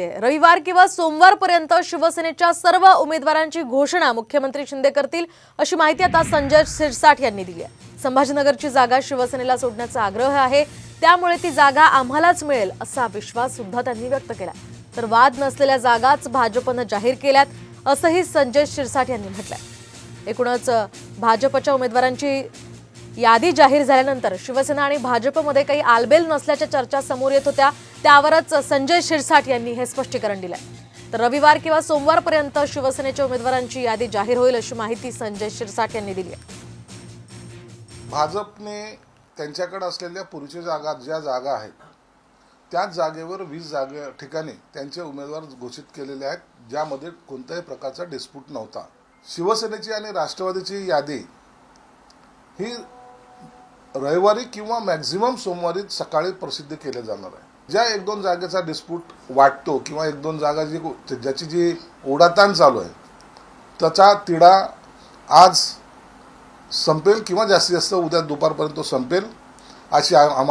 रविवार किंवा सोमवारपर्यंत शिवसेनेच्या सर्व उमेदवारांची घोषणा मुख्यमंत्री शिंदे करतील अशी माहिती आता संजय शिरसाट यांनी दिली आहे. संभाजीनगरची जागा शिवसेनेला सोडण्याचा आग्रह आहे. त्यामुळे ती जागा आम्हालाच मिळेल असा विश्वास सुद्धा त्यांनी व्यक्त केला. तर वाद नसलेल्या जागाच भाजपनं जाहीर केल्यात असंही संजय शिरसाट यांनी म्हटलंय. एकूणच भाजपच्या उमेदवारांची यादी जाहीर झाल्यानंतर शिवसेना आणि भाजपमध्ये काही आलबेल नसल्याच्या चर्चा समोर येत होत्या. त्यावरच संजय शिरसाट यांनी हे स्पष्टीकरण दिलं तर रविवार किंवा सोमवारपर्यंत शिवसेनेच्या उमेदवारांची यादी जाहीर होईल अशी माहिती संजय शिरसाट यांनी दिली आहे. भाजपने त्यांच्याकडे असलेल्या पूर्वीच्या जागा ज्या जागा आहेत त्याच जागेवर वीस जागे ठिकाणी त्यांचे उमेदवार घोषित केलेले आहेत ज्यामध्ये कोणत्याही प्रकारचा डिस्प्यूट नव्हता. शिवसेनेची आणि राष्ट्रवादीची यादी ही रविवारी किंवा मॅक्झिमम सोमवारी सकाळी प्रसिद्ध केले जाणार आहे. ज्या एक दोन जागेचा डिस्प्यूट वाटतो किंवा एक दोन जागा जी ज्याची जी ओढाताण चालू आहे त्याचा तिढा आज संपेल किंवा जास्तीत जास्त उद्या दुपारपर्यंत तो संपेल अशी आम्हाला